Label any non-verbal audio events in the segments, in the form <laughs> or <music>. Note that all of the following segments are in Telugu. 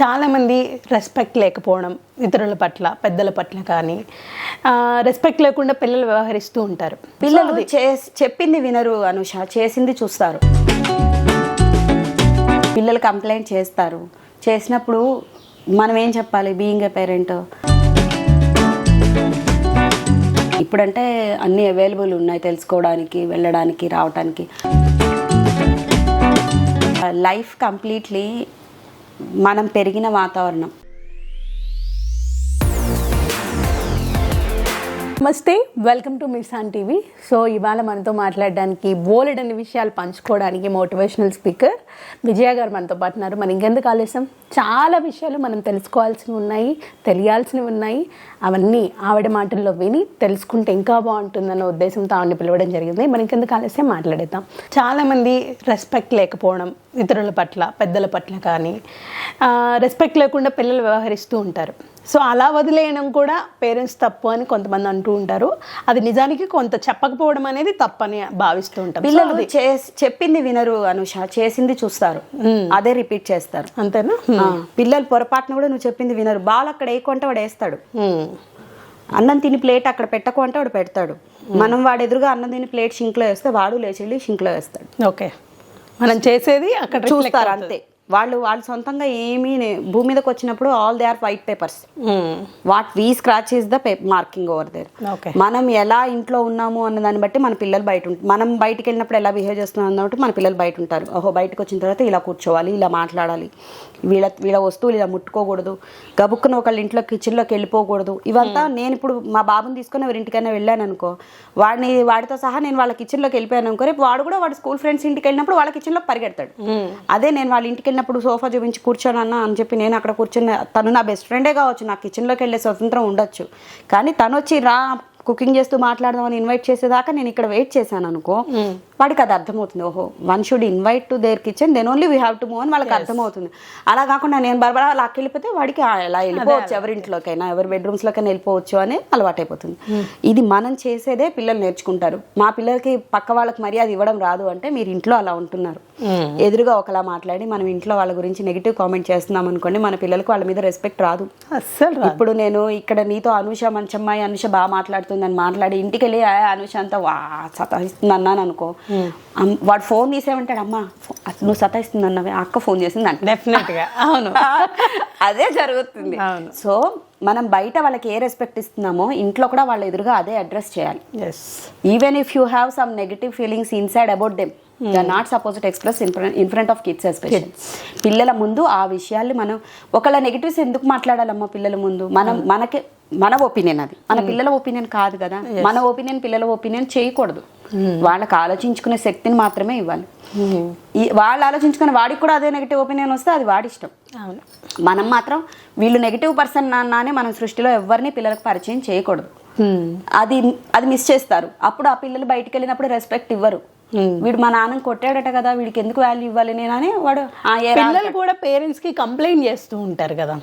చాలామంది రెస్పెక్ట్ లేకపోవడం ఇతరుల పట్ల పెద్దల పట్ల కానీ రెస్పెక్ట్ లేకుండా పిల్లలు వ్యవహరిస్తూ ఉంటారు. పిల్లలు చెప్పింది వినరు అనుష చేసింది చూస్తారు. పిల్లలు కంప్లైంట్ చేస్తారు. చేసినప్పుడు మనం ఏం చెప్పాలి? బీయింగ్ ఏ పేరెంట్ ఇప్పుడంటే అన్నీ అవైలబుల్ ఉన్నాయి తెలుసుకోవడానికి వెళ్ళడానికి రావడానికి లైఫ్ కంప్లీట్లీ మనం పెరిగిన వాతావరణం. నమస్తే welcome to Mirsan TV so ఇవాళ మనతో మాట్లాడడానికి బోలెడన్ని విషయాలు పంచుకోవడానికి మోటివేషనల్ స్పీకర్ విజయ గారు మనతో పాటు ఉన్నారు. మనం ఇంకెందుకు ఆలస్యం? చాలా విషయాలు మనం తెలుసుకోవాల్సినవి ఉన్నాయి తెలియాల్సినవి ఉన్నాయి. అవన్నీ ఆవిడ మాటల్లో విని తెలుసుకుంటే ఇంకా బాగుంటుందన్న ఉద్దేశంతో ఆవిడని పిలవడం జరిగింది. మనం ఇంకెందుకు ఆలస్యం? మాట్లాడేద్దాం. చాలామంది రెస్పెక్ట్ లేకపోవడం ఇతరుల పట్ల పెద్దల పట్ల కానీ రెస్పెక్ట్ లేకుండా పిల్లలు వ్యవహరిస్తూ ఉంటారు. సో అలా వదిలేయడం కూడా పేరెంట్స్ తప్పు అని కొంతమంది అంటూ ఉంటారు. అది నిజానికి కొంత చెప్పకపోవడం అనేది తప్పని భావిస్తూ ఉంటాం. పిల్లలు చెప్పింది వినరు అనుష చేసింది చూస్తారు. అదే రిపీట్ చేస్తారు. అంతేనా? పిల్లలు పొరపాటున కూడా నువ్వు చెప్పింది వినరు. బాల్ అక్కడ వేయకుంటే వాడు వేస్తాడు. అన్నం తిని ప్లేట్ అక్కడ పెట్టకు అంటే వాడు పెడతాడు. మనం వాడు ఎదురుగా అన్నం తిని ప్లేట్ షింక్లో వేస్తే వాడు లేచి వెళ్ళి షింక్లో వేస్తాడు. ఓకే. మనం చేసేది అక్కడ చూస్తారు. అంతే. వాళ్ళు వాళ్ళు సొంతంగా ఏమీ భూమి మీదకి వచ్చినప్పుడు all they are white papers. What we scratch is the marking over there మనం ఎలా ఇంట్లో ఉన్నాము అన్న దాన్ని బట్టి మన పిల్లలు బయట మనం బయటికి వెళ్ళినప్పుడు ఎలా బిహేవ్ చేస్తున్నాం అన్నట్టు మన పిల్లలు బయట ఉంటారు. ఓహో బయటకు వచ్చిన తర్వాత ఇలా కూర్చోవాలి ఇలా మాట్లాడాలి. వీళ్ళ వీళ్ళ వస్తువులు ఇలా ముట్టుకోకూడదు. గబుక్కున ఒకళ్ళ ఇంట్లో కిచెన్లోకి వెళ్ళిపోకూడదు. ఇవంతా నేను ఇప్పుడు మా బాబుని తీసుకొని ఎవరింటికైనా వెళ్ళాను అనుకో వాడిని వాడితో సహా నేను వాళ్ళ కిచెన్లోకి వెళ్ళిపోయాను అనుకో రేపు వాడు కూడా వాడు స్కూల్ ఫ్రెండ్స్ ఇంటికి వెళ్ళినప్పుడు వాళ్ళ కిచెన్లోకి పరిగెడతాడు. అదే నేను వాళ్ళ ఇంటికి వెళ్ళినప్పుడు సోఫా చూపించి కూర్చోనన్నా అని చెప్పి నేను అక్కడ కూర్చొని తను నా బెస్ట్ ఫ్రెండే కావచ్చు నా కిచెన్లోకి వెళ్ళే స్వతంత్రం ఉండొచ్చు. కానీ తను వచ్చి రా కుకింగ్ చేస్తూ మాట్లాడదామని ఇన్వైట్ చేసేదాకా నేను ఇక్కడ వెయిట్ చేశాను అనుకో వాడికి అది అర్థమవుతుంది. ఓహో one should invite to their kitchen then only we have to move అని వాళ్ళకి అర్థమవుతుంది. అలా కాకుండా నేను బరబరా లాక్కి వెళ్ళిపోతే వాడికి ఎలా వెళ్ళిపోవచ్చు ఎవరింట్లోకైనా ఎవరి బెడ్రూమ్స్లోకైనా వెళ్ళిపోవచ్చు అని అలవాటైపోతుంది. ఇది మనం చేసేదే పిల్లలు నేర్చుకుంటారు. మా పిల్లలకి పక్క వాళ్ళకి మర్యాద ఇవ్వడం రాదు అంటే మీరు ఇంట్లో అలా ఉంటున్నారు. ఎదురుగా ఒకలా మాట్లాడి మనం ఇంట్లో వాళ్ళ గురించి నెగిటివ్ కామెంట్ చేస్తున్నాం అనుకోండి మన పిల్లలకు వాళ్ళ మీద రెస్పెక్ట్ రాదు. అస్సలు. ఇప్పుడు నేను ఇక్కడ నీతో అనుష మంచమ్మాయి అనుష బాగా మాట్లాడుతుందని మాట్లాడి ఇంటికి వెళ్ళి "ఆ, అనుష అంతా వా సతాయిస్తుంది అన్నాను అనుకో. అమ్- వాడు ఫోన్ తీసేమంటాడు అమ్మా నువ్వు సతాయిస్తుంది అన్నవే అక్క ఫోన్ చేసింది అంట. డెఫినెట్గా. అవును. <laughs> అదే జరుగుతుంది. సో మనం బయట వాళ్ళకి ఏ రెస్పెక్ట్ ఇస్తున్నామో ఇంట్లో కూడా వాళ్ళ ఎదురుగా అదే అడ్రస్ చేయాలి. Even if you have some negative feelings inside about them the not suppose to express in front of kids especial. పిల్లల ముందు ఆ విషయాల్ని మనం ఒకళ్ళ నెగటివ్స్ ఎందుకు మాట్లాడాలమ్మా పిల్లల ముందు? మనం మనకి మన ఒపీనియన్ అది. మన పిల్లల ఒపీనియన్ కాదు కదా. మన ఒపీనియన్ పిల్లల ఒపీనియన్ చేయకూడదు. వాళ్ళకి ఆలోచించుకునే శక్తిని మాత్రమే ఇవ్వాలి. ఈ వాళ్ళు ఆలోచించుకునే వాడికి కూడా అదే నెగిటివ్ ఒపీనియన్ వస్తే అది వాడి ఇష్టం మనం మాత్రం వీళ్ళు నెగిటివ్ పర్సన్ అన్నానే మనం సృష్టిలో ఎవరిని పిల్లలకు పరిచయం చేయకూడదు. అది అది మిస్ చేస్తారు. అప్పుడు ఆ పిల్లలు బయటికి వెళ్ళినప్పుడు రెస్పెక్ట్ ఇవ్వరు. వీడు మా నాన్నని కొట్టాడట కదా వీడికి ఎందుకు వాల్యూ ఇవ్వాలి నేనని వాడు పిల్లలు కూడా పేరెంట్స్కి కంప్లైంట్ చేస్తూ ఉంటారు కదా.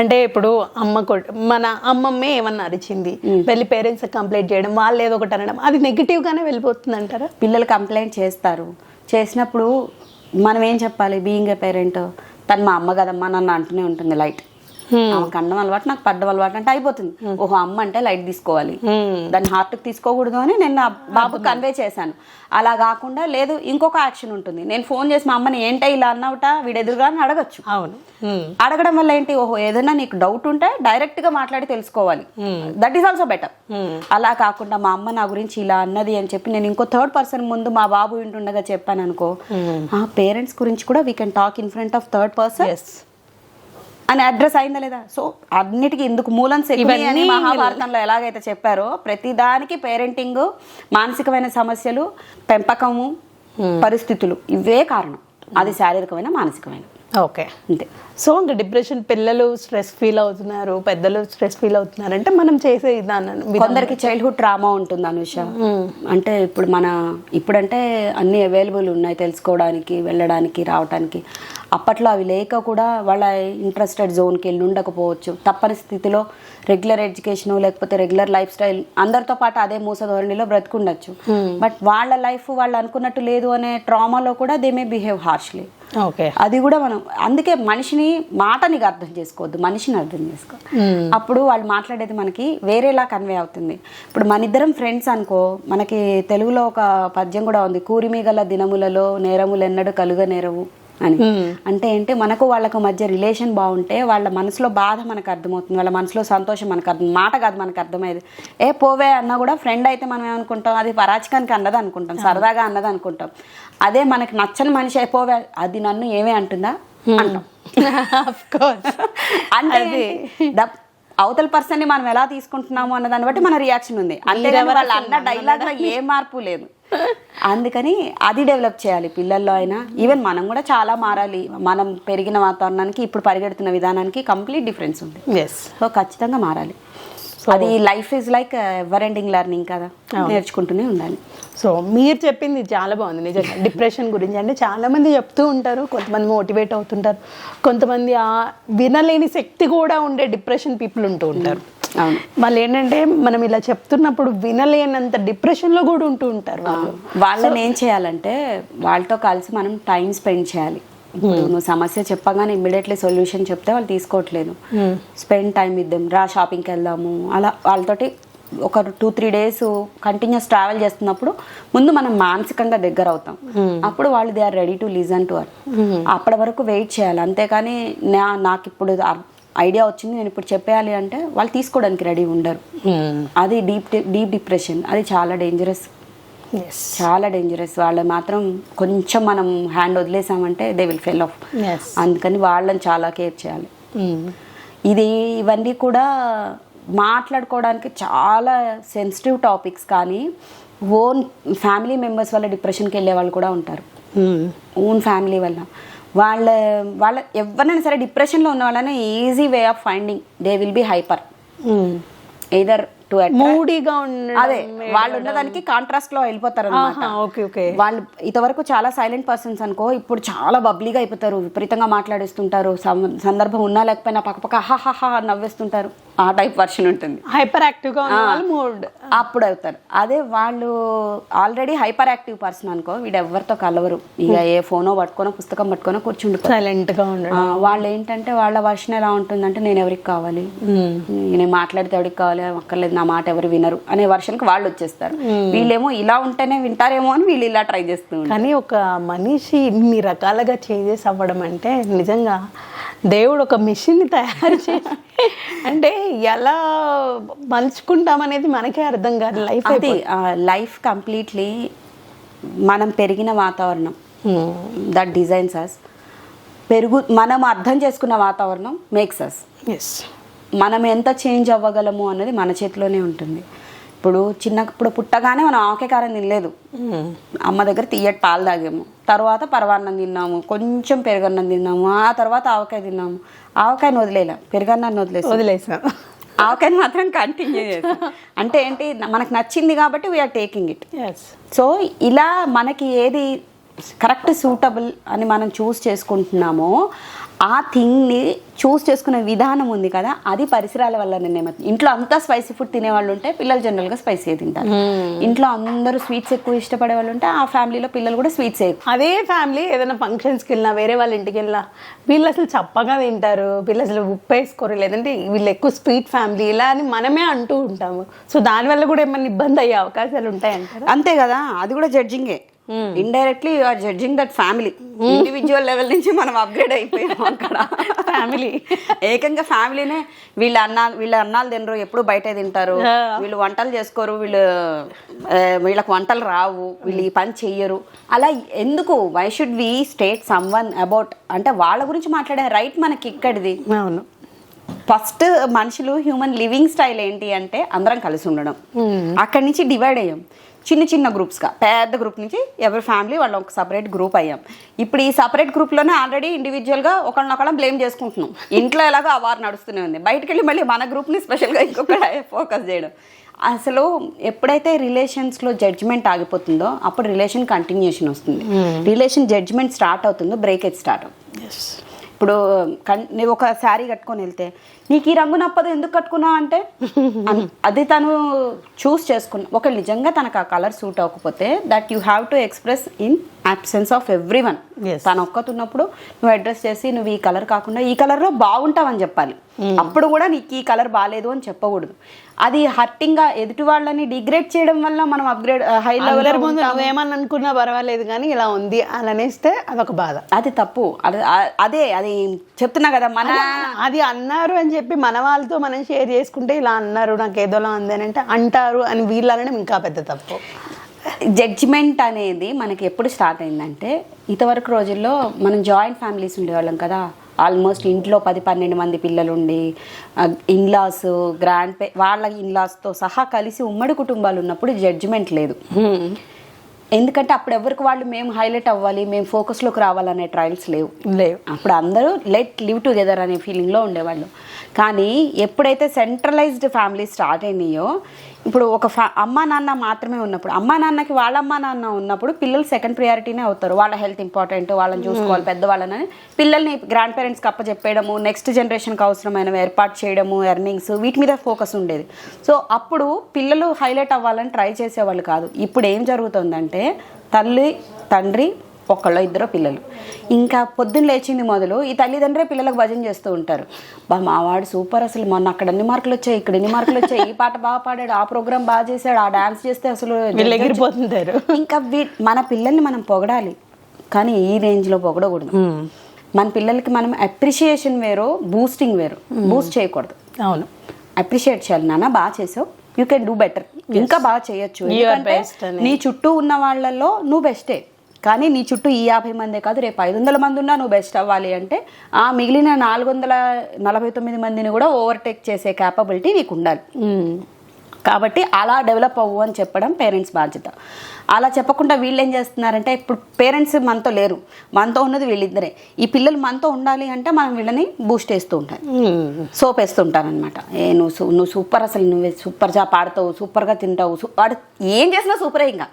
అంటే ఇప్పుడు అమ్మ కొట్ మన అమ్మమ్మే ఏమన్నా అరిచింది వెళ్ళి పేరెంట్స్ కంప్లైంట్ చేయడం వాళ్ళు ఏదో ఒకటి అనడం అది నెగిటివ్ గానే వెళ్ళిపోతుంది అంటారా పిల్లలు కంప్లైంట్ చేస్తారు. చేసినప్పుడు మనం ఏం చెప్పాలి? బీయింగ్ ఏ పేరెంట్ తను మా అమ్మ కదమ్మా నన్ను అంటూనే ఉంటుంది లైట్ ఆమెకు అన్నం అలవాటు నాకు పడ్డం అలవాటు అంటే అయిపోతుంది. ఓహో అమ్మ అంటే లైట్ తీసుకోవాలి. దాన్ని హార్ట్కి తీసుకోకూడదు అని నేను నా బాబు కన్వే చేశాను. అలా కాకుండా లేదు ఇంకొక యాక్షన్ ఉంటుంది. నేను ఫోన్ చేసి మా అమ్మని ఏంటో ఇలా అన్నవుట? వీడు ఎదురుగా అని అడగచ్చు. అవును. అడగడం వల్ల ఏంటి? ఓహో ఏదైనా నీకు డౌట్ ఉంటే డైరెక్ట్గా మాట్లాడి తెలుసుకోవాలి. దట్ ఈస్ ఆల్సో బెటర్ అలా కాకుండా మా అమ్మ నా గురించి ఇలా అన్నది అని చెప్పి నేను ఇంకో థర్డ్ పర్సన్ ముందు మా బాబు వింటుండగా చెప్పాను అనుకో ఆ పేరెంట్స్ గురించి కూడా we can talk in front of third person అని అడ్రస్ అయిందా లేదా? సో అన్నిటికీ ఇందుకు మూలం శకుని అని మహాభారతంలో ఎలాగైతే చెప్పారో ప్రతి దానికి పేరెంటింగ్ మానసికమైన సమస్యలు పెంపకము పరిస్థితులు ఇవే కారణం. అది శారీరకమైన మానసికమైన. ఓకే. అంతే. సో ఇంకా డిప్రెషన్ పిల్లలు స్ట్రెస్ ఫీల్ అవుతున్నారు పెద్దలు స్ట్రెస్ ఫీల్ అవుతున్నారు అంటే మనం చేసే విధానం. కొందరికి చైల్డ్హుడ్ ట్రామా ఉంటుంది అనుష. అంటే ఇప్పుడు మన ఇప్పుడంటే అన్ని అవైలబుల్ ఉన్నాయి తెలుసుకోవడానికి వెళ్ళడానికి రావడానికి అప్పట్లో అవి లేక కూడా వాళ్ళ ఇంట్రెస్టెడ్ జోన్కి వెళ్ళి ఉండకపోవచ్చు. తప్పని స్థితిలో రెగ్యులర్ ఎడ్యుకేషన్ లేకపోతే రెగ్యులర్ లైఫ్ స్టైల్ అందరితో పాటు అదే మూస ధోరణిలో బ్రతుకుండొచ్చు. బట్ వాళ్ళ లైఫ్ వాళ్ళు అనుకున్నట్టు లేదు అనే ట్రామాలో కూడా they may behave harshly okay అది కూడా మనం అందుకే మనిషిని మాటని అర్థం చేసుకోవద్దు మనిషిని అర్థం చేసుకో. అప్పుడు వాళ్ళు మాట్లాడేది మనకి వేరేలా కన్వే అవుతుంది. ఇప్పుడు మన ఇద్దరం ఫ్రెండ్స్ అనుకో మనకి తెలుగులో ఒక పద్యం కూడా ఉంది కూరిమిగల దినములలో నేరములు ఎన్నడు కలుగ నేరవు అని. అంటే ఏంటి? మనకు వాళ్ళకు మధ్య రిలేషన్ బాగుంటే వాళ్ళ మనసులో బాధ మనకు అర్థమవుతుంది. వాళ్ళ మనసులో సంతోషం మనకు అర్థం మాట కాదు మనకు అర్థమయ్యేది. ఏ పోవే అన్నా కూడా ఫ్రెండ్ అయితే మనం ఏమనుకుంటాం? అది పరాచకానికి అన్నది అనుకుంటాం. సరదాగా అన్నది అనుకుంటాం. అదే మనకి నచ్చని మనిషి ఏ పోవే అది నన్ను ఏమే అంటుందా? అంటాం. <laughs> <laughs> అంటే అవతల పర్సన్ని మనం ఎలా తీసుకుంటున్నాము అన్న దాన్ని బట్టి మన రియాక్షన్ ఉంది. అంతేగాని వాళ్ళు అన్న డైలాగ్లో ఏ మార్పు లేదు. అందుకని అది డెవలప్ చేయాలి పిల్లల్లో అయినా. ఈవెన్ మనం కూడా చాలా మారాలి. మనం పెరిగిన వాతావరణానికి ఇప్పుడు పరిగెడుతున్న విధానానికి కంప్లీట్ డిఫరెన్స్ ఉంది. ఎస్ సో ఖచ్చితంగా మారాలి. అది life is like ever ending learning కదా. నేర్చుకుంటూనే ఉండాలి. సో మీరు చెప్పింది చాలా బాగుంది. నిజంగా డిప్రెషన్ గురించి అంటే చాలా మంది చెప్తూ ఉంటారు. కొంతమంది మోటివేట్ అవుతుంటారు. కొంతమంది ఆ వినలేని శక్తి కూడా ఉండే డిప్రెషన్ పీపుల్ ఉంటూ ఉంటారు. వాళ్ళు ఏంటంటే మనం ఇలా చెప్తున్నప్పుడు వినలేనంత డిప్రెషన్లో కూడా ఉంటూ ఉంటారు వాళ్ళు. వాళ్ళని ఏం చేయాలంటే వాళ్ళతో కలిసి మనం టైం స్పెండ్ చేయాలి. ఇప్పుడు నువ్వు సమస్య చెప్పగానే ఇమ్మీడియట్లీ సొల్యూషన్ చెప్తే వాళ్ళు తీసుకోవట్లేదు. స్పెండ్ టైం ఇద్దాం రా షాపింగ్కి వెళ్దాము అలా వాళ్ళతోటి ఒక two three days continues travel చేస్తున్నప్పుడు ముందు మనం మానసికంగా దగ్గర అవుతాం. అప్పుడు వాళ్ళు they are ready to listen to her. అప్పటి వరకు వెయిట్ చేయాలి. అంతేకాని నా నాకు ఇప్పుడు ఐడియా వచ్చింది. నేను ఇప్పుడు చెప్పేయాలి అంటే వాళ్ళు తీసుకోవడానికి రెడీ ఉండరు. అది డీప్ డీప్ డిప్రెషన్. అది చాలా డేంజరస్ చాలా డేంజరస్ వాళ్ళ మాత్రం కొంచెం మనం హ్యాండ్ వదిలేసామంటే దే విల్ ఫెల్ ఆఫ్ అందుకని వాళ్ళని చాలా కేర్ చేయాలి. ఇది ఇవన్నీ కూడా మాట్లాడుకోవడానికి చాలా సెన్సిటివ్ టాపిక్స్ కానీ ఓన్ ఫ్యామిలీ మెంబర్స్ వల్ల డిప్రెషన్కి వెళ్ళే వాళ్ళు కూడా ఉంటారు. ఓన్ ఫ్యామిలీ వల్ల. వాళ్ళ వాళ్ళ ఎవరైనా సరే డిప్రెషన్లో ఉన్న వాళ్ళని easy way of finding they will be hyper either to మూడీగా అదే వాళ్ళు ఉన్నదానికి కాంట్రాస్ట్లో వెళ్ళిపోతారు ఓకే ఓకే. వాళ్ళు ఇంతవరకు చాలా సైలెంట్ పర్సన్స్ అనుకో ఇప్పుడు చాలా బబ్లీగా అయిపోతారు విపరీతంగా మాట్లాడేస్తుంటారు సందర్భం ఉన్నా లేకపోయినా పక్కపక్క హహహ నవ్వేస్తుంటారు. ఆ టైప్ వర్షన్ ఉంటుంది. హైపర్ ఉన్న వాళ్ళు మూడ్ అప్పుడు అవుతారు. అదే వాళ్ళు ఆల్రెడీ హైపర్ యాక్టివ్ పర్సన్ అనుకో వీడు ఎవరితో కలవరు. ఇక ఏ ఫోనో పట్టుకోనో పుస్తకం పట్టుకోనో కూర్చుండిపోతారు. సైలెంట్గా ఉండడం. ఆ, వాళ్ళు ఏంటంటే వాళ్ళ వర్షన్ ఎలా ఉంటుందంటే నేను ఎవరికి కావాలి? నేను మాట్లాడితే ఎవరికి కావాలి? అక్కర్లేదు నా మాట ఎవరు వినరు అనే వర్షన్కి వాళ్ళు వచ్చేస్తారు. వీళ్ళేమో ఇలా ఉంటేనే వింటారేమో అని వీళ్ళు ఇలా ట్రై చేస్తూ ఉంటారు. కానీ ఒక మనిషి ఇన్ని రకాలుగా చేంజెస్ అవ్వడం అంటే నిజంగా దేవుడు ఒక మిషన్ని తయారు చేసి <laughs> అంటే ఎలా మలుచుకుంటామనేది మనకే అర్థం కాదు. లైఫ్ అది లైఫ్ కంప్లీట్లీ మనం పెరిగిన వాతావరణం దట్ డిజైన్స్ అస్ పెరుగు మనం అర్థం చేసుకున్న వాతావరణం మేక్స్ అస్ ఎస్ మనం ఎంత చేంజ్ అవ్వగలము అన్నది మన చేతిలోనే ఉంటుంది. ఇప్పుడు చిన్నప్పుడు పుట్టగానే మనం ఆవకాయ కారం తినలేదు. అమ్మ దగ్గర తీయటి పాలు తాగాము. తర్వాత పరవాన్నం తిన్నాము. కొంచెం పెరుగన్నం తిన్నాము. ఆ తర్వాత ఆవకాయ తిన్నాము. ఆవకాయని వదిలేలా పెరుగన్నాన్ని వదిలేసి. వదిలేసాం. ఆవకాయని మాత్రం కంటిన్యూ చేస్తాం అంటే ఏంటి మనకు నచ్చింది కాబట్టి వీఆర్ టేకింగ్ ఇట్ సో ఇలా మనకి ఏది కరెక్ట్ సూటబుల్ అని మనం చూస్ చేసుకుంటున్నామో ఆ థింగ్ని చూస్ చేసుకునే విధానం ఉంది కదా అది పరిసరాల వల్ల నేను ఇంట్లో అంతా స్పైసీ ఫుడ్ తినేవాళ్ళు ఉంటే పిల్లలు జనరల్గా స్పైసీ తింటారు. ఇంట్లో అందరూ స్వీట్స్ ఎక్కువ ఇష్టపడే వాళ్ళు ఉంటే ఆ ఫ్యామిలీలో పిల్లలు కూడా స్వీట్స్ అదే ఫ్యామిలీ ఏదైనా ఫంక్షన్స్కి వెళ్ళినా వేరే వాళ్ళ ఇంటికి వెళ్ళినా వీళ్ళు అసలు చప్పగా తింటారు వీళ్ళు అసలు ఉప్పు వేసుకోరు లేదంటే వీళ్ళు ఎక్కువ స్వీట్ ఫ్యామిలీ ఇలా అని మనమే అంటూ ఉంటాము. సో దానివల్ల కూడా ఏమైనా ఇబ్బంది అయ్యే అవకాశాలు ఉంటాయంటారా? అంతే కదా అది కూడా జడ్జింగే indirectly you are judging that family individual level నుంచి మనం అప్గ్రేడ్ అయిపోయాం అక్కడ. ఫ్యామిలీ ఏకంగా ఫ్యామిలీనే వీళ్ళ అన్న వీళ్ళ అన్నాలు తినరు ఎప్పుడు బయటే తింటారు. వీళ్ళు వంటలు చేసుకోరు వీళ్ళు వీళ్ళకి వంటలు రావు వీళ్ళు ఈ పని చెయ్యరు. అలా ఎందుకు? Why should we state some one about అంటే వాళ్ళ గురించి మాట్లాడే రైట్ మనకి ఇక్కడిది. అవును. ఫస్ట్ మనుషులు హ్యూమన్ లివింగ్ స్టైల్ ఏంటి అంటే అందరం కలిసి ఉండడం. అక్కడి నుంచి డివైడ్ అయ్యాం. చిన్న చిన్న గ్రూప్స్గా పెద్ద గ్రూప్ నుంచి ఎవరి ఫ్యామిలీ వాళ్ళు ఒక సపరేట్ గ్రూప్ అయ్యాం. ఇప్పుడు ఈ సపరేట్ గ్రూప్లోనే ఆల్రెడీ ఇండివిజువల్గా ఒకళ్ళనొకళ్ళం బ్లేమ్ చేసుకుంటున్నాం. ఇంట్లో ఎలాగో ఆ వారు నడుస్తూనే ఉంది. బయటకు వెళ్ళి మళ్ళీ మన గ్రూప్ని స్పెషల్గా ఇంకొక ఫోకస్ చేయడం. అసలు ఎప్పుడైతే రిలేషన్స్లో జడ్జ్మెంట్ ఆగిపోతుందో అప్పుడు రిలేషన్ కంటిన్యూషన్ వస్తుంది. రిలేషన్ జడ్జ్మెంట్ స్టార్ట్ అవుతుందో బ్రేకేజ్ స్టార్ట్ అవుతుంది. ఇప్పుడు కన్- నువ్వు ఒక శారీ కట్టుకొని వెళ్తే నీకు ఈ రంగు నప్పదు ఎందుకు కట్టుకున్నావు అంటే అది తను చూస్ చేసుకున్న ఒక నిజంగా తనకు ఆ కలర్ సూట్ అవ్వకపోతే that you have to express in absence of every one. తను ఒక్కతున్నప్పుడు నువ్వు అడ్రస్ చేసి నువ్వు ఈ కలర్ కాకుండా ఈ కలర్లో బాగుంటావని చెప్పాలి. అప్పుడు కూడా నీకు ఈ కలర్ బాగాలేదు అని చెప్పకూడదు. అది హర్టింగ్గా ఎదుటి వాళ్ళని డిగ్రేడ్ చేయడం వల్ల మనం అప్గ్రేడ్ హై లెవెల్ నువ్వేమని అనుకున్నా పర్వాలేదు కానీ ఇలా ఉంది అని అనేస్తే అదొక బాధ. అది తప్పు. అది అదే అది చెప్తున్నా కదా మన అది అన్నారు అని చెప్పి మన వాళ్ళతో మనం షేర్ చేసుకుంటే ఇలా అన్నారు నాకు ఏదోలా ఉంది అని అంటే అంటారు అని వీళ్ళనడం ఇంకా పెద్ద తప్పు. జడ్జిమెంట్ అనేది మనకి ఎప్పుడు స్టార్ట్ అయిందంటే ఇంతవరకు రోజుల్లో మనం జాయింట్ ఫ్యామిలీస్ ఉండేవాళ్ళం కదా. ఆల్మోస్ట్ ఇంట్లో పది పన్నెండు మంది పిల్లలు ఉండి ఇన్లాస్ గ్రాండ్ పే వాళ్ళ ఇన్లాస్తో సహా కలిసి ఉమ్మడి కుటుంబాలు ఉన్నప్పుడు జడ్జిమెంట్ లేదు. ఎందుకంటే అప్పుడు ఎవరికి వాళ్ళు మేము హైలైట్ అవ్వాలి మేము ఫోకస్లోకి రావాలనే ట్రయల్స్ లేవు. లేవు. అప్పుడు అందరూ లెట్ లివ్ టుగెదర్ అనే ఫీలింగ్లో ఉండేవాళ్ళు. కానీ ఎప్పుడైతే సెంట్రలైజ్డ్ ఫ్యామిలీ స్టార్ట్ అయినాయో ఇప్పుడు ఒక ఫ్యా అమ్మ నాన్న మాత్రమే ఉన్నప్పుడు అమ్మ నాన్నకి వాళ్ళ అమ్మ నాన్న ఉన్నప్పుడు పిల్లలు సెకండ్ ప్రియారిటీనే అవుతారు. వాళ్ళ హెల్త్ ఇంపార్టెంట్ వాళ్ళని చూసుకోవాలి పెద్దవాళ్ళని. పిల్లల్ని గ్రాండ్ పేరెంట్స్కి అప్పచెప్పేయడము నెక్స్ట్ జనరేషన్కి అవసరమైనవి ఏర్పాటు చేయడము ఎర్నింగ్స్ వీటి మీద ఫోకస్ ఉండేది. సో అప్పుడు పిల్లలు హైలైట్ అవ్వాలని ట్రై చేసేవాళ్ళు కాదు. ఇప్పుడు ఏం జరుగుతుందంటే తల్లి తండ్రి ఒకళ్ళో ఇద్దరు పిల్లలు. ఇంకా పొద్దున్న లేచింది మొదలు ఈ తల్లిదండ్రులే పిల్లలకు భజన చేస్తూ ఉంటారు. బా మావాడు సూపర్ అసలు. మొన్న అక్కడ ఎన్ని మార్కులు వచ్చాయి? ఇక్కడ ఎన్ని మార్కులు వచ్చాయి? ఈ పాట బాగా పాడాడు. ఆ ప్రోగ్రామ్ బాగా చేశాడు. ఆ డాన్స్ చేస్తే అసలు ఎగిరిపోతుంటారు ఇంకా వీ- మన పిల్లల్ని మనం పొగడాలి. కానీ ఈ రేంజ్లో పొగడకూడదు. మన పిల్లలకి మనం అప్రిషియేషన్ వేరు బూస్టింగ్ వేరు. బూస్ట్ చేయకూడదు. అవును. అప్రిషియేట్ చేయాలి. నాన్న బాగా చేసావు. యూ కెన్ డూ బెటర్ ఇంకా బాగా చేయొచ్చు. నీ చుట్టూ ఉన్న వాళ్ళల్లో నువ్వు బెస్టే కానీ నీ చుట్టూ ఈ యాభై మందే కాదు రేపు ఐదు వందల మంది ఉన్నా నువ్వు బెస్ట్ అవ్వాలి అంటే ఆ మిగిలిన నాలుగు వందల నలభై తొమ్మిది మందిని కూడా ఓవర్టేక్ చేసే క్యాపబిలిటీ నీకు ఉండాలి కాబట్టి అలా డెవలప్ అవ్వు అని చెప్పడం పేరెంట్స్ బాధ్యత. అలా చెప్పకుండా వీళ్ళు ఏం చేస్తున్నారంటే ఇప్పుడు పేరెంట్స్ మనతో లేరు. మనతో ఉన్నది వీళ్ళిద్దరే. ఈ పిల్లలు మనతో ఉండాలి అంటే మనం వీళ్ళని బూస్ట్ చేస్తూ ఉంటాం సోప్ వేస్తుంటాను అనమాట ఏ నువ్వు నువ్వు సూపర్ అసలు నువ్వు సూపర్గా పాడతావు సూపర్గా తింటావు వాడు ఏం చేసినా సూపరే ఇంకా.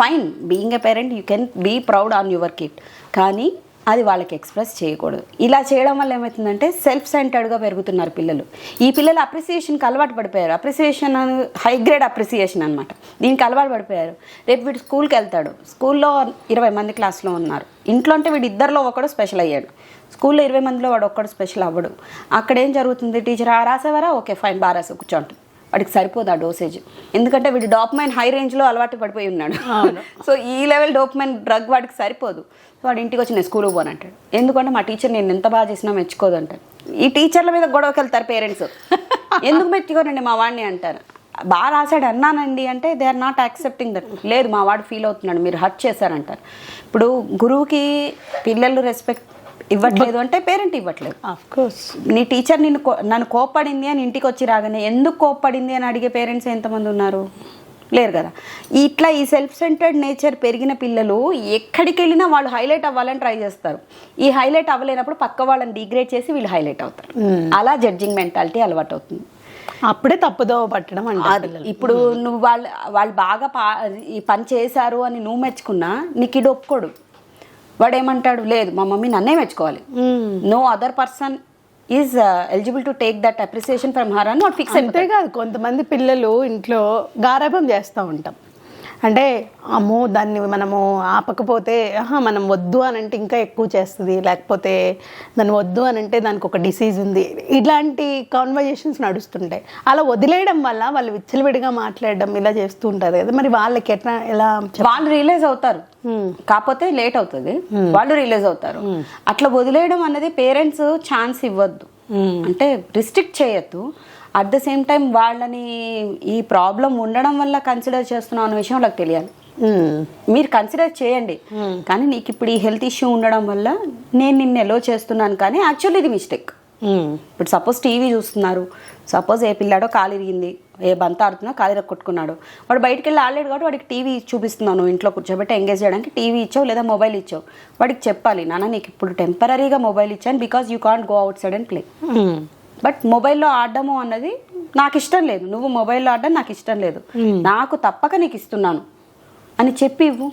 Fine being a parent you can be proud on your kid కానీ అది వాళ్ళకి ఎక్స్ప్రెస్ చేయకూడదు. ఇలా చేయడం వల్ల ఏమవుతుందంటే సెల్ఫ్ సెంటర్డ్గా పెరుగుతున్నారు పిల్లలు. ఈ పిల్లలు అప్రిసియేషన్కి అలవాటు పడిపోయారు. అప్రిసియేషన్ హై గ్రేడ్ అప్రిసియేషన్ అనమాట దీనికి అలవాటు పడిపోయారు. రేపు వీడు స్కూల్కి వెళ్తాడు. స్కూల్లో ఇరవై మంది క్లాస్లో ఉన్నారు. ఇంట్లో అంటే వీడు ఇద్దరిలో ఒకడు స్పెషల్ అయ్యాడు. స్కూల్లో ఇరవై మందిలో వాడు ఒక్కడు స్పెషల్ అవ్వడు. అక్కడ ఏం జరుగుతుంది? టీచర్ ఆ రాసేవారా? ఓకే ఫైన్ బాగా రాసే కూర్చోంటుంది వాడికి సరిపోదు ఆ డోసేజ్. ఎందుకంటే వీడు డోప్మైన్ హై రేంజ్లో అలవాటు పడిపోయి ఉన్నాడు. <laughs> సో ఈ లెవెల్ డోప్మైన్ డ్రగ్ వాడికి సరిపోదు. సో వాడు ఇంటికి వచ్చి నేను స్కూల్కి పోనంటాడు ఎందుకంటే మా టీచర్ నేను ఎంత బాగా చేసినా మెచ్చుకోదు అంటాడు. ఈ టీచర్ల మీద గొడవకి వెళ్తారు పేరెంట్స్. <laughs> ఎందుకు మెచ్చుకోరండి మా వాడిని అంటారు. బాగా రాశాడు అన్నానండి అంటే they are not accepting that. లేదు మా వాడు ఫీల్ అవుతున్నాడు మీరు హర్ట్ చేశారంటారు. ఇప్పుడు గురువుకి పిల్లలు రెస్పెక్ట్ ఇవ్వట్లేదు అంటే పేరెంట్ ఇవ్వట్లేదు. కోర్స్ నీ టీచర్ నిన్ను నన్ను కోప్పడింది అని ఇంటికి వచ్చి రాగానే ఎందుకు కోప్పడింది అని అడిగే పేరెంట్స్ ఎంతమంది ఉన్నారు? లేరు కదా. ఇట్లా ఈ సెల్ఫ్ సెంటర్డ్ నేచర్ పెరిగిన పిల్లలు ఎక్కడికి వెళ్ళినా వాళ్ళు హైలైట్ అవ్వాలని ట్రై చేస్తారు. ఈ హైలైట్ అవ్వలేనప్పుడు పక్క వాళ్ళని డిగ్రేడ్ చేసి వీళ్ళు హైలైట్ అవుతారు. అలా జడ్జింగ్ మెంటాలిటీ అలవాటు అవుతుంది అప్పుడే తప్పుదోవ పట్టడం అంటే ఇప్పుడు నువ్వు వాళ్ళు వాళ్ళు బాగా పా ఈ పని చేశారు అని నువ్వు మెచ్చుకున్నా నీకు ఇది ఒప్పుకోడు. వాడు ఏమంటాడు లేదు మా మమ్మీ నన్నే మెచ్చుకోవాలి. No other person is eligible to take that appreciation from her అని ఫిక్స్ అయిపోతాడు అంతేకాదు కొంతమంది పిల్లలు ఇంట్లో గారాబం చేస్తూ ఉంటాం. అంటే అమ్మో దాన్ని మనము ఆపకపోతే మనం వద్దు అని అంటే ఇంకా ఎక్కువ చేస్తుంది. లేకపోతే దాన్ని వద్దు అని అంటే దానికి ఒక డిసీజ్ ఉంది. ఇలాంటి కాన్వర్జేషన్స్ నడుస్తుంటాయి. అలా వదిలేయడం వల్ల వాళ్ళు విచ్చలవిడిగా మాట్లాడడం ఇలా చేస్తూ ఉంటారు కదా. మరి వాళ్ళకి ఎట్లా ఎలా వాళ్ళు రియలైజ్ అవుతారు. కాకపోతే లేట్ అవుతుంది. వాళ్ళు రియలైజ్ అవుతారు. అట్లా వదిలేయడం అన్నది పేరెంట్స్ ఛాన్స్ ఇవ్వద్దు. అంటే రిస్ట్రిక్ట్ చేయొద్దు. అట్ ద సేమ్ టైం వాళ్ళని ఈ ప్రాబ్లం ఉండడం వల్ల కన్సిడర్ చేస్తున్నాం అన్న విషయం వాళ్ళకి తెలియాలి. మ్మ్. మీరు కన్సిడర్ చేయండి. కానీ నీకు ఇప్పుడు ఈ హెల్త్ ఇష్యూ ఉండడం వల్ల నేను నిన్ను ఎలో చేస్తున్నాను కానీ యాక్చువల్లీ ఇది మిస్టేక్ మ్మ్. ఇప్పుడు సపోజ్ టీవీ చూస్తున్నారు. సపోజ్ ఏ పిల్లాడో కాలు ఇరిగింది ఏ బంత ఆడుతున్నా కాలు కొట్టుకున్నాడు. వాడు బయటికి వెళ్ళి ఆడలేడు కాబట్టి వాడికి టీవీ చూపిస్తున్నావు నువ్వు ఇంట్లో కూర్చోబెట్టి ఎంగేజ్ చేయడానికి టీవీ ఇచ్చావు లేదా మొబైల్ ఇచ్చావు. వాడికి చెప్పాలి నాన్న నీకు ఇప్పుడు టెంపరీగా మొబైల్ ఇచ్చాను because you can't go out side and play. But మొబైల్లో ఆడడము అన్నది నాకు ఇష్టం లేదు. నువ్వు మొబైల్లో ఆడడం నాకు ఇష్టం లేదు నాకు తప్పక నీకు ఇస్తున్నాను అని చెప్పి ఇవ్వు.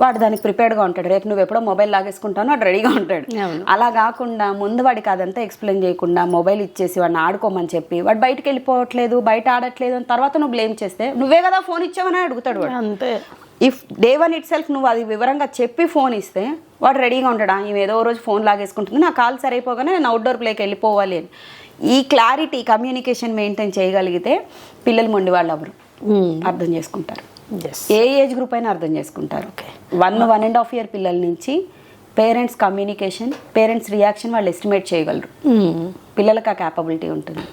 వాడు దానికి ప్రిపేర్డ్గా ఉంటాడు. రేపు నువ్వు ఎప్పుడో మొబైల్ లాగేసుకుంటానో వాడు రెడీగా ఉంటాడు. అలా కాకుండా ముందు వాడికి అదంతా ఎక్స్ప్లెయిన్ చేయకుండా మొబైల్ ఇచ్చేసి వాడిని ఆడుకోమని చెప్పి వాడు బయటకు వెళ్ళిపోవట్లేదు బయట ఆడట్లేదు అని తర్వాత నువ్వు బ్లేమ్ చేస్తే నువ్వే కదా ఫోన్ ఇచ్చావని అడుగుతాడు వాడు. అంతే. If day one itself నువ్వు అది వివరంగా చెప్పి ఫోన్ ఇస్తే వాడు రెడీగా ఉంటాడా? ఈమె ఏదో రోజు ఫోన్ లాగేసుకుంటుంది. నా కాల్ సరైపోగానే నేను అవుట్డోర్ ప్లేకి వెళ్ళిపోవాలి అని. ఈ క్లారిటీ కమ్యూనికేషన్ మెయింటైన్ చేయగలిగితే పిల్లలు మొండి వాళ్ళు ఎవరు అర్థం చేసుకుంటారు. ఏ ఏజ్ గ్రూప్ అయినా అర్థం చేసుకుంటారు. One one and half year పిల్లల నుంచి పేరెంట్స్ కమ్యూనికేషన్ పేరెంట్స్ రియాక్షన్ వాళ్ళు ఎస్టిమేట్ చేయగలరు. పిల్లలకు ఆ క్యాపబిలిటీ ఉంటుంది.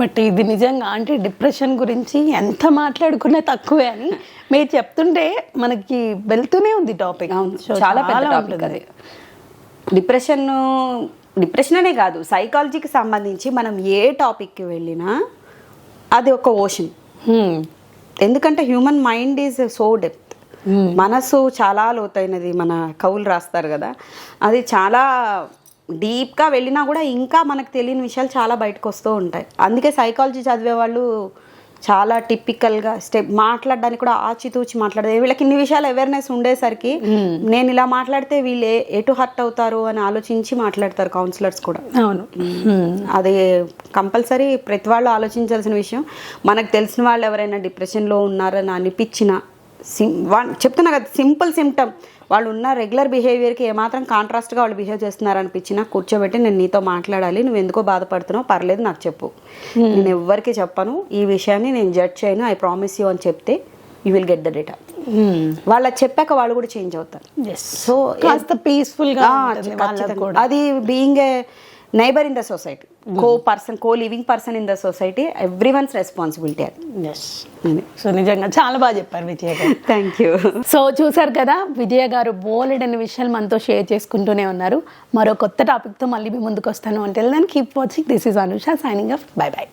బట్ ఇది నిజంగా అంటే డిప్రెషన్ గురించి ఎంత మాట్లాడుకున్నా తక్కువే అని మీరు చెప్తుంటే మనకి వెళ్తూనే ఉంది టాపిక్. చాలా పెద్ద టాపిక్ అది. డిప్రెషన్ డిప్రెషన్ అనే కాదు సైకాలజీకి సంబంధించి మనం ఏ టాపిక్కి వెళ్ళినా అది ఒక ఓషన్. ఎందుకంటే human mind is so depth. మనసు చాలా లోతైనది మన కవులు రాస్తారు కదా. అది చాలా డీప్గా వెళ్ళినా కూడా ఇంకా మనకు తెలియని విషయాలు చాలా బయటకు వస్తూ ఉంటాయి. అందుకే సైకాలజీ చదివే వాళ్ళు చాలా టిపికల్గా స్టెప్ మాట్లాడడానికి కూడా ఆచితూచి మాట్లాడదు. వీళ్ళకి ఇన్ని విషయాలు అవేర్నెస్ ఉండేసరికి నేను ఇలా మాట్లాడితే వీళ్ళు ఎటు హర్ట్ అవుతారు అని ఆలోచించి మాట్లాడతారు కౌన్సిలర్స్ కూడా. అవును. అది కంపల్సరీ ప్రతి వాళ్ళు ఆలోచించాల్సిన విషయం. మనకు తెలిసిన వాళ్ళు ఎవరైనా డిప్రెషన్లో ఉన్నారని అనిపించిన సిం వా- చెప్తున్నా కదా సింపుల్ సిమ్టమ్ వాళ్ళు ఉన్న రెగ్యులర్ బిహేవియర్కి ఏమాత్రం కాంట్రాస్ట్గా వాళ్ళు బిహేవ్ చేస్తున్నారు అనిపించినా కూర్చోబెట్టి నేను నీతో మాట్లాడాలి నువ్వు ఎందుకో బాధపడుతున్నావు పర్లేదు నాకు చెప్పు. నేను ఎవ్వరికి చెప్పను ఈ విషయాన్ని నేను జడ్జ్ చేయను ఐ ప్రామిస్ యూ అని చెప్తే you will get the data వాళ్ళ చెప్పాక వాళ్ళు కూడా చేంజ్ అవుతారు. సో కాస్త పీస్ఫుల్గా ఆ, ఉంటుంది వాళ్ళకు ఖచ్చితంగా. కూడా. అది being a neighbour in the society co person co living person in the society every one's responsibility అది సో నిజంగా చాలా బాగా చెప్పారు విజయ గారు. థ్యాంక్ యూ సో చూసారు కదా విజయ గారు బోలెడ్ అనే విషయాలు మనతో షేర్ చేసుకుంటూనే ఉన్నారు. మరో కొత్త టాపిక్తో మళ్ళీ మీ ముందుకు వస్తాను. అంటే దాన్ని keep watching this is Anusha signing off bye bye